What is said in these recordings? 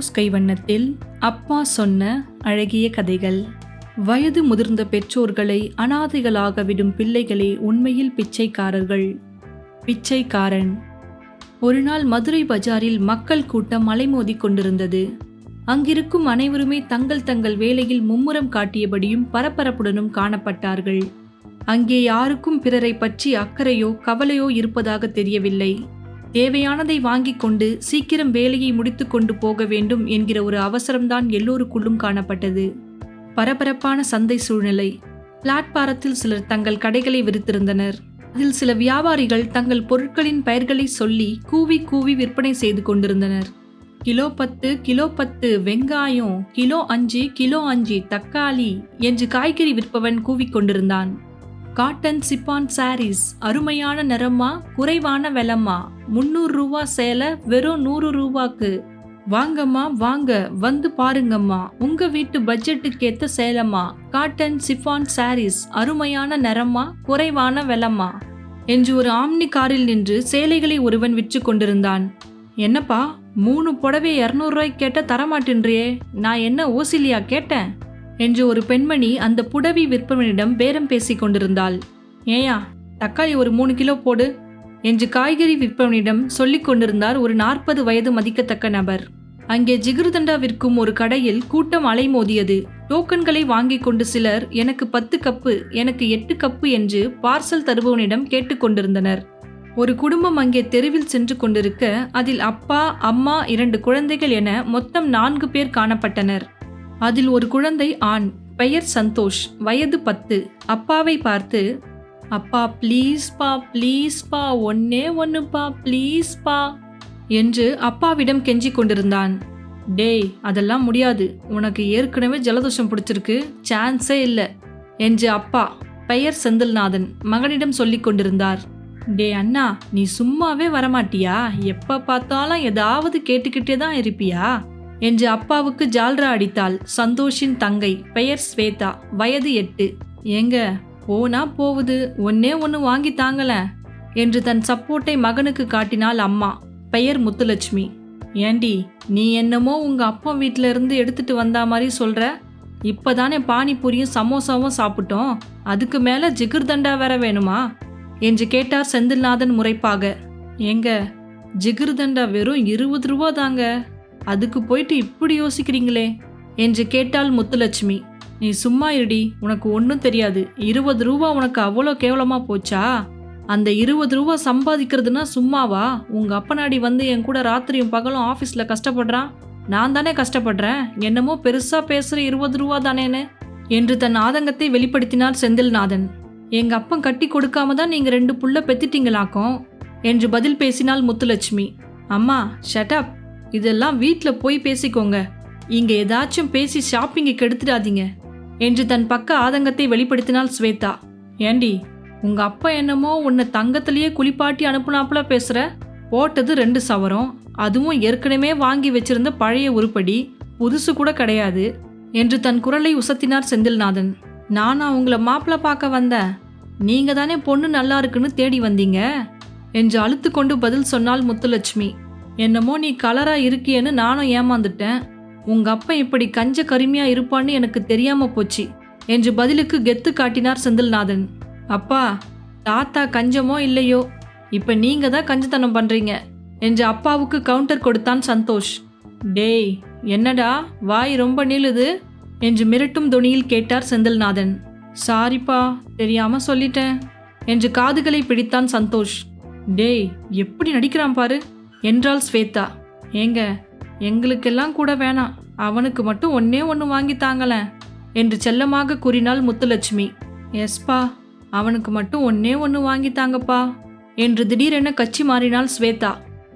Rose கைவண்ணத்தில் அப்பா சொன்ன அழகிய கதைகள். வயது முதிர்ந்த பெற்றோர்களை அனாதைகளாக விடும் பிள்ளைகளே உண்மையில் பிச்சைக்காரர்கள். பிச்சைக்காரன். ஒரு நாள் மதுரை பஜாரில் மக்கள் கூட்டம் அலைமோதி கொண்டிருந்தது. அங்கிருக்கும் அனைவருமே தங்கள் தங்கள் வேலையில் மும்முரம் காட்டியபடியும் பரபரப்புடனும் காணப்பட்டார்கள். அங்கே யாருக்கும் பிறரை பற்றி அக்கறையோ கவலையோ இருப்பதாக தெரியவில்லை. தேவையானதை வாங்கிக் கொண்டு சீக்கிரம் வேலையை முடித்து கொண்டு போக வேண்டும் என்கிற ஒரு அவசரம்தான் எல்லோருக்குள்ளும் காணப்பட்டது. பரபரப்பான சந்தை சூழ்நிலை. பிளாட்பாரத்தில் சிலர் தங்கள் கடைகளை விரித்திருந்தனர். அதில் சில வியாபாரிகள் தங்கள் பொருட்களின் பெயர்களை சொல்லி கூவி கூவி விற்பனை செய்து கொண்டிருந்தனர். கிலோ பத்து கிலோ பத்து வெங்காயம் கிலோ அஞ்சு கிலோ அஞ்சு தக்காளி என்று காய்கறி விற்பவன் கூவிக்கொண்டிருந்தான் காட்டன் சிப்பான் சாரீஸ். அருமையான நிறமா குறைவான விலம்மா முந்நூறு ரூபா சேலை வெறும் நூறு ரூபாக்கு. வாங்கம்மா வாங்க வந்து பாருங்கம்மா. உங்க வீட்டு பட்ஜெட்டுக்கேத்த சேலம்மா. காட்டன் சிஃபான் சாரீஸ் அருமையான நிறமா குறைவான விலம்மா என்று ஒரு ஆம்னி காரில் நின்று சேலைகளை ஒருவன் விற்று கொண்டிருந்தான். என்னப்பா மூணு புடவை இரநூறுவாய்க்கு கேட்ட தரமாட்டின்றியே. நான் என்ன ஓசிலியா கேட்டேன்? என்று ஒரு பெண்மணி அந்த புடவி விற்பவனிடம் பேரம் பேசிக் கொண்டிருந்தாள். ஏயா தக்காளி ஒரு மூணு கிலோ போடு என்று காய்கறி விற்பவனிடம் சொல்லிக் கொண்டிருந்தார் ஒரு நாற்பது வயது மதிக்கத்தக்க நபர். அங்கே ஜிகிருதண்டா விற்கும் ஒரு கடையில் கூட்டம் அலைமோதியது. டோக்கன்களை வாங்கிக் கொண்டு சிலர் எனக்கு பத்து கப்பு எனக்கு எட்டு கப்பு என்று பார்சல் தருபவனிடம் கேட்டுக்கொண்டிருந்தனர் ஒரு குடும்பம் அங்கே தெருவில் சென்று கொண்டிருக்க அதில் அப்பா அம்மா இரண்டு குழந்தைகள் என மொத்தம் நான்கு பேர் காணப்பட்டனர். அதில் ஒரு குழந்தை ஆண் பெயர் சந்தோஷ் வயது பத்து. அப்பாவை பார்த்து அப்பா ப்ளீஸ் பா ப்ளீஸ் பா ஒன்னே ஒன்னுப்பா ப்ளீஸ் பா என்று அப்பாவிடம் கெஞ்சிக் கொண்டிருந்தான். டேய் அதெல்லாம் முடியாது. உனக்கு ஏற்கனவே ஜலதோஷம் பிடிச்சிருக்கு. சான்ஸே இல்லை என்று அப்பா பெயர் செந்தில்நாதன் மகனிடம் சொல்லிக் கொண்டிருந்தார். டே அண்ணா நீ சும்மாவே வரமாட்டியா? எப்ப பார்த்தாலும் ஏதாவது கேட்டுக்கிட்டே தான் இருப்பியா? என்று அப்பாவுக்கு ஜால்ரா அடித்தாள் சந்தோஷின் தங்கை பெயர் ஸ்வேதா வயது எட்டு. ஏங்க போனா போகுது ஒன்னே ஒன்று வாங்கி தாங்கல என்று தன் சப்போர்ட்டை மகனுக்கு காட்டினாள் அம்மா பெயர் முத்துலட்சுமி. ஏண்டி நீ என்னமோ உங்க அப்பா வீட்ல இருந்து எடுத்துட்டு வந்தா மாதிரி சொல்ற. இப்பதானே பானிபூரியும் சமோசாவும் சாப்பிட்டோம் அதுக்கு மேல ஜிகிர்தண்டா வேற வேணுமா? என்று கேட்டார் செந்தில்நாதன் முறைப்பாக. ஏங்க ஜிகிர்தண்டா வெறும் இருபது ரூபா தாங்க. அதுக்கு போயிட்டு இப்படி யோசிக்கிறீங்களே? என்று கேட்டாள் முத்துலட்சுமி. நீ சும்மா இருடி உனக்கு ஒன்றும் தெரியாது. இருபது ரூபா உனக்கு அவ்வளோ கேவலமாக போச்சா? அந்த இருபது ரூபா சம்பாதிக்கிறதுனா சும்மாவா? உங்கள் அப்பனாடி வந்து என் கூட ராத்திரியும் பகலும் ஆஃபீஸில் கஷ்டப்படுறான். நான் தானே கஷ்டப்படுறேன். என்னமோ பெருசாக பேசுகிற இருபது ரூபா தானேன்னு? என்று தன் ஆதங்கத்தை வெளிப்படுத்தினார் செந்தில்நாதன். எங்கள் அப்பன் கட்டி கொடுக்காம தான் நீங்கள் ரெண்டு புள்ள பெத்திட்டீங்களாக்கும்? என்று பதில் பேசினாள் முத்துலட்சுமி. அம்மா ஷட்டப் இதெல்லாம் வீட்டில் போய் பேசிக்கோங்க. இங்கே ஏதாச்சும் பேசி ஷாப்பிங்கை கெடுத்துடாதீங்க என்று தன் பக்க ஆதங்கத்தை வெளிப்படுத்தினாள் ஸ்வேதா. ஏண்டி உங்கள் அப்பா என்னமோ உன்னை தங்கத்திலேயே குளிப்பாட்டி அனுப்புனாப்புல பேசுகிற போட்டது ரெண்டு சவரம் அதுவும் ஏற்கனவே வாங்கி வச்சிருந்த பழைய உருப்படி புதுசு கூட கிடையாது என்று தன் குரலை உசத்தினார் செந்தில்நாதன். நானா உங்களை மாப்பிள்ள பார்க்க வந்தேன். நீங்க தானே பொண்ணு நல்லா இருக்குன்னு தேடி வந்தீங்க? என்று அழுத்து கொண்டு பதில் சொன்னாள் முத்துலட்சுமி. என்னமோ நீ கலராக இருக்கியேன்னு நானும் ஏமாந்துட்டேன். உங்க அப்பா இப்படி கஞ்ச கருமையா இருப்பான்னு எனக்கு தெரியாம போச்சு. என்று பதிலுக்கு கெத்து காட்டினார் செந்தில்நாதன். அப்பா தாத்தா கஞ்சமோ இல்லையோ? இப்ப நீங்க தான் கஞ்சத்தனம் பண்றீங்க. என்று அப்பாவுக்கு கவுண்டர் கொடுத்தான் சந்தோஷ். டேய் என்னடா வாய் ரொம்ப நீளுது? என்று மிரட்டும் துணியில் கேட்டார் செந்தில்நாதன். சாரிப்பா தெரியாம சொல்லிட்டேன். என்று காதுகளை பிடித்தான் சந்தோஷ். டேய் எப்படி நடிக்கிறான் பாரு. என்றாள் ஸ்வேதா. ஏங்க எங்களுக்கெல்லாம் கூட வேணாம். அவனுக்கு மட்டும் ஒன்னே ஒன்று வாங்கி தாங்களேன் என்று செல்லமாக கூறினாள் முத்துலட்சுமி. எஸ்பா அவனுக்கு மட்டும் ஒன்னே ஒன்று வாங்கி தாங்கப்பா என்று திடீரென கட்சி மாறினாள் ஸ்வேதா.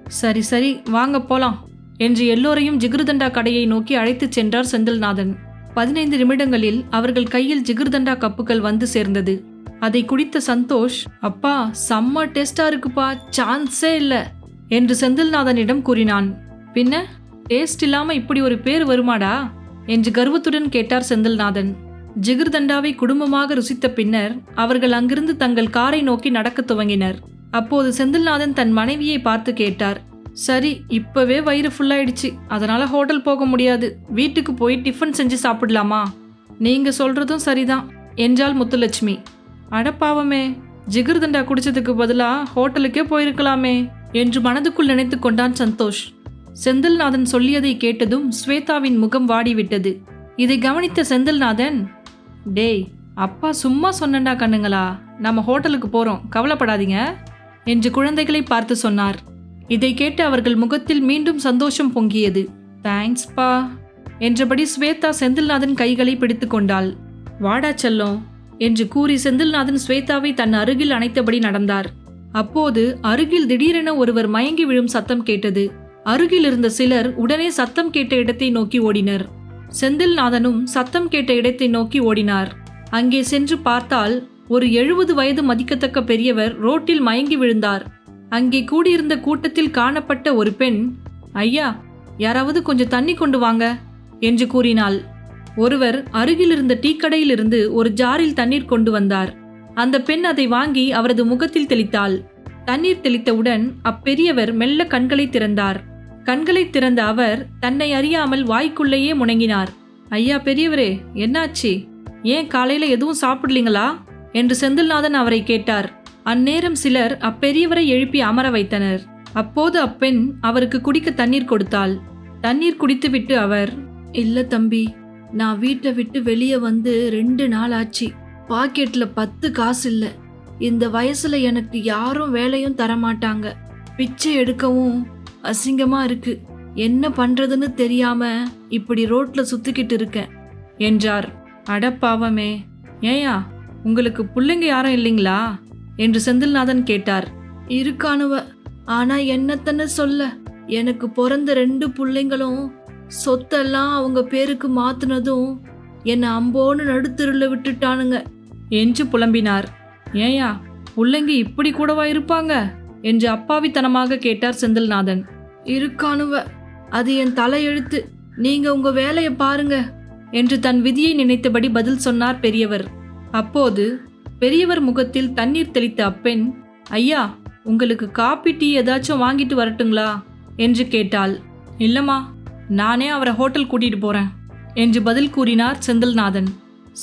சரி சரி வாங்க போலாம் என்று எல்லோரையும் ஜிகிருதண்டா கடையை நோக்கி அழைத்துச் சென்றார் செந்தில்நாதன். பதினைந்து நிமிடங்களில் அவர்கள் கையில் ஜிகிர்தண்டா கப்புகள் வந்து சேர்ந்தது. அதை குடித்த சந்தோஷ் அப்பா செம்ம டேஸ்டா இருக்குப்பா சான்ஸே இல்லை. என்று செந்தில்நாதனிடம் கூறினான். பின்ன டேஸ்ட் இல்லாம இப்படி ஒரு பேர் வருமாடா? என்று கர்வத்துடன் கேட்டார் செந்தில்நாதன். ஜிகிர்தண்டாவை குடும்பமாக ருசித்த பின்னர் அவர்கள் அங்கிருந்து தங்கள் காரை நோக்கி நடக்கத் துவங்கினர். அப்போது செந்தில்நாதன் தன் மனைவியை பார்த்து கேட்டார். சரி இப்பவே வயிறு ஃபுல்லாயிடுச்சு அதனால ஹோட்டல் போக முடியாது. வீட்டுக்கு போய் டிஃபன் செஞ்சு சாப்பிடலாமா? நீங்க சொல்றதும் சரிதான் என்றாள் முத்துலட்சுமி. அடப்பாவமே! ஜிகிர்தண்டா குடிச்சதுக்கு பதிலா ஹோட்டலுக்கே போயிருக்கலாமே! என்று மனதுக்குள் நினைத்து கொண்டான் சந்தோஷ். செந்தில்நாதன் சொல்லியதை கேட்டதும் ஸ்வேதாவின் முகம் வாடிவிட்டது. இதை கவனித்த செந்தில்நாதன் டேய் அப்பா சும்மா சொன்னண்டா கண்ணுங்களா? நம்ம ஹோட்டலுக்கு போறோம் கவலைப்படாதீங்க என்று குழந்தைகளை பார்த்து சொன்னார். இதை கேட்டு அவர்கள் முகத்தில் மீண்டும் சந்தோஷம் பொங்கியது. தேங்க்ஸ் பா என்றபடி ஸ்வேதா செந்தில்நாதன் கைகளை பிடித்து கொண்டாள். வாடா செல்லம் என்று கூறி செந்தில்நாதன் ஸ்வேதாவை தன் அருகில் அணைத்தபடி நடந்தார். அப்போது அருகில் திடீரென ஒருவர் மயங்கி விழும் சத்தம் கேட்டது. அருகில் இருந்த சிலர் உடனே சத்தம் கேட்ட இடத்தை நோக்கி ஓடினர். செந்தில்நாதனும் சத்தம் கேட்ட இடத்தை நோக்கி ஓடினார். அங்கே சென்று பார்த்தால் ஒரு எழுபது வயது மதிக்கத்தக்க பெரியவர் ரோட்டில் மயங்கி விழுந்தார். அங்கே கூடியிருந்த கூட்டத்தில் காணப்பட்ட ஒரு பெண் ஐயா யாராவது கொஞ்சம் தண்ணி கொண்டு வாங்க என்று கூறினாள். ஒருவர் அருகில் இருந்த டீக்கடையிலிருந்து ஒரு ஜாரில் தண்ணீர் கொண்டு வந்தார். அந்த பெண் அதை வாங்கி அவரது முகத்தில் தெளித்தாள். தண்ணீர் தெளித்தவுடன் அப்பெரியவர் மெல்ல கண்களை திறந்தார். கண்களை திறந்த அவர் தன்னை அறியாமல் வாய்க்குள்ளேயே முணங்கினார். ஐயா பெரியவரே என்னாச்சு? ஏன் காலையில எதுவும் சாப்பிடலீங்களா? என்று செந்தில்நாதன் அவரை கேட்டார். அந்நேரம் சிலர் அப்பெரியவரை எழுப்பி அமர வைத்தனர். அப்போது அப்பெண் அவருக்கு குடிக்க தண்ணீர் கொடுத்தாள். தண்ணீர் குடித்துவிட்டு அவர் இல்ல தம்பி நான் வீட்டை விட்டு வெளியே வந்து ரெண்டு நாள் ஆச்சு. பாக்கெட்ல பத்து காசு இல்லை. இந்த வயசுல எனக்கு யாரும் வேலையும் தரமாட்டாங்க. பிச்சை எடுக்கவும் அசிங்கமா இருக்கு. என்ன பண்றதுன்னு தெரியாம இப்படி ரோட்ல சுத்திக்கிட்டு இருக்கேன் என்றார். அடப்பாவமே ஏயா உங்களுக்கு பிள்ளைங்க யாரும் இல்லைங்களா? என்று செந்தில்நாதன் கேட்டார். இருக்கானுவ ஆனா என்னத்தன்னு சொல்ல. எனக்கு பிறந்த ரெண்டு பிள்ளைங்களும் சொத்தெல்லாம் அவங்க பேருக்கு மாத்துனதும் என்னை அம்போன்னு நடுத்தருல விட்டுட்டானுங்க. என்று புலம்பினார். ஏயா பிள்ளைங்க இப்படி கூடவா இருப்பாங்க? என்று அப்பாவித்தனமாக கேட்டார் செந்தில்நாதன். இருக்கானுவ அது என் தலையெழுத்து. நீங்க உங்க வேலையை பாருங்க. என்று தன் விதியை நினைத்தபடி பதில் சொன்னார் பெரியவர். அப்போது பெரியவர் முகத்தில் தண்ணீர் தெளித்த அப்பெண் ஐயா உங்களுக்கு காப்பி டீ ஏதாச்சும் வாங்கிட்டு வரட்டுங்களா? என்று கேட்டாள். இல்லம்மா நானே அவரை ஹோட்டல் கூட்டிட்டு போறேன் என்று பதில் கூறினார் செந்தில்நாதன்.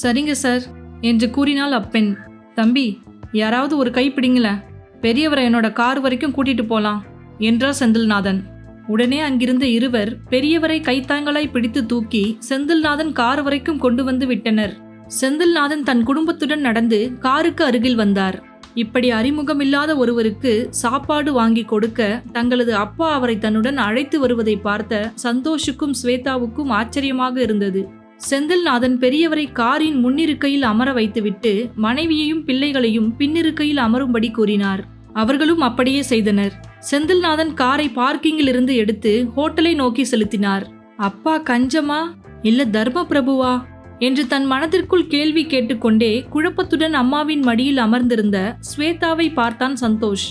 சரிங்க சார். என்று கூறினாள் அப்பெண். தம்பி யாராவது ஒரு கை பிடிங்களேன் பெரியவரை என்னோட கார் வரைக்கும் கூட்டிட்டு போலாம் என்றார் செந்தில்நாதன். உடனே அங்கிருந்த இருவர் பெரியவரை கைத்தாங்களாய் பிடித்து தூக்கி செந்தில்நாதன் கார் வரைக்கும் கொண்டு வந்து விட்டனர். செந்தில்நாதன் தன் குடும்பத்துடன் நடந்து காருக்கு அருகில் வந்தார். இப்படி அறிமுகமில்லாத ஒருவருக்கு சாப்பாடு வாங்கி கொடுக்க தங்களது அப்பா அவரை தன்னுடன் அழைத்து வருவதை பார்த்த சந்தோஷுக்கும் ஸ்வேதாவுக்கும் ஆச்சரியமாக இருந்தது. செந்தில்நாதன் பெரியவரை காரின் முன்னிருக்கையில் அமர வைத்துவிட்டு மனைவியையும் பிள்ளைகளையும் பின்னிருக்கையில் அமரும்படி கூறினார். அவர்களும் அப்படியே செய்தனர். செந்தில்நாதன் காரை பார்க்கிங்கில் இருந்து எடுத்து ஹோட்டலை நோக்கி செலுத்தினார். அப்பா கஞ்சமா இல்ல தர்ம பிரபுவா என்று தன் மனதிற்குள் கேள்வி கேட்டுக்கொண்டே குழப்பத்துடன் அம்மாவின் மடியில் அமர்ந்திருந்த ஸ்வேதாவை பார்த்தான் சந்தோஷ்.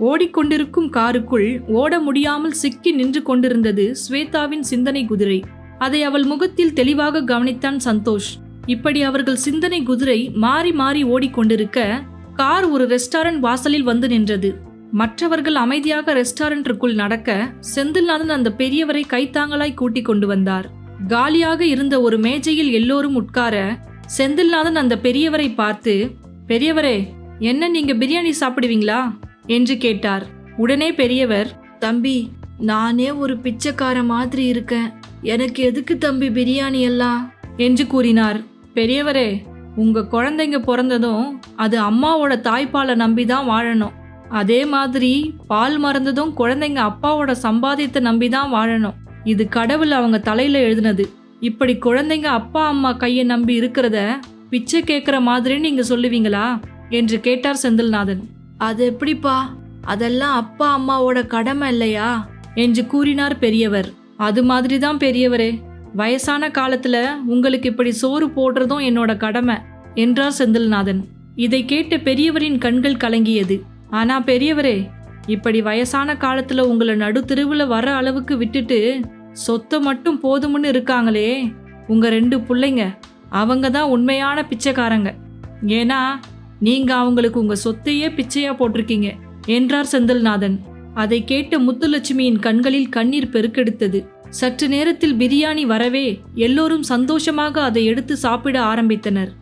ஓடிக்கொண்டிருக்கும் காருக்குள் ஓட முடியாமல் சிக்கி நின்று கொண்டிருந்தது ஸ்வேதாவின் சிந்தனை குதிரை. அதை அவள் முகத்தில் தெளிவாக கவனித்தான் சந்தோஷ். இப்படி அவர்கள் சிந்தனை குதிரை மாறி மாறி ஓடிக்கொண்டிருக்க கார் ஒரு ரெஸ்டாரண்ட் வாசலில் வந்து நின்றது. மற்றவர்கள் அமைதியாக ரெஸ்டாரண்ட்டுக்குள் நடக்க செந்தில்நாதன் அந்த பெரியவரை கைத்தாங்களாய் கூட்டிக் கொண்டு வந்தார். காலியாக இருந்த ஒரு மேஜையில் எல்லோரும் உட்கார செந்தில்நாதன் அந்த பெரியவரை பார்த்து பெரியவரே என்ன நீங்க பிரியாணி சாப்பிடுவீங்களா? என்று கேட்டார். உடனே பெரியவர் தம்பி நானே ஒரு பிச்சைக்கார மாதிரி இருக்கேன். எனக்கு எதுக்கு தம்பி பிரியாணி எல்லாம்? என்று கூறினார். பெரியவரே உங்க குழந்தைங்க பிறந்ததும் அது அம்மாவோட தாய்ப்பாலை நம்பி தான் வாழணும். அதே மாதிரி பால் மறந்ததும் குழந்தைங்க அப்பாவோட சம்பாதியத்தை நம்பி தான் வாழணும். இது கடவுள் அவங்க தலையில எழுதினது. இப்படி குழந்தைங்க அப்பா அம்மா கையை நம்பி இருக்கிறத பிச்சை கேட்குற மாதிரி நீங்க சொல்லுவீங்களா? என்று கேட்டார் செந்தில்நாதன். அது எப்படிப்பா? அதெல்லாம் அப்பா அம்மாவோட கடமை இல்லையா? என்று கூறினார் பெரியவர். அது மாதிரி தான் பெரியவரே. வயசான காலத்துல உங்களுக்கு இப்படி சோறு போடுறதும் என்னோட கடமை என்றார் செந்தில்நாதன். இதை கேட்ட பெரியவரின் கண்கள் கலங்கியது. ஆனா பெரியவரே இப்படி வயசான காலத்துல உங்களை நடுத்தெருவுல வர அளவுக்கு விட்டுட்டு சொத்தை மட்டும் போதும்னு இருக்காங்களே. உங்க ரெண்டு பிள்ளைங்க அவங்க தான் உண்மையான பிச்சைக்காரங்க. ஏன்னா நீங்க அவங்களுக்கு உங்க சொத்தையே பிச்சையா போட்டிருக்கீங்க என்றார் செந்தில்நாதன். அதை கேட்ட முத்துலட்சுமியின் கண்களில் கண்ணீர் பெருக்கெடுத்தது. சற்று நேரத்தில் பிரியாணி வரவே எல்லோரும் சந்தோஷமாக அதை எடுத்து சாப்பிட ஆரம்பித்தனர்.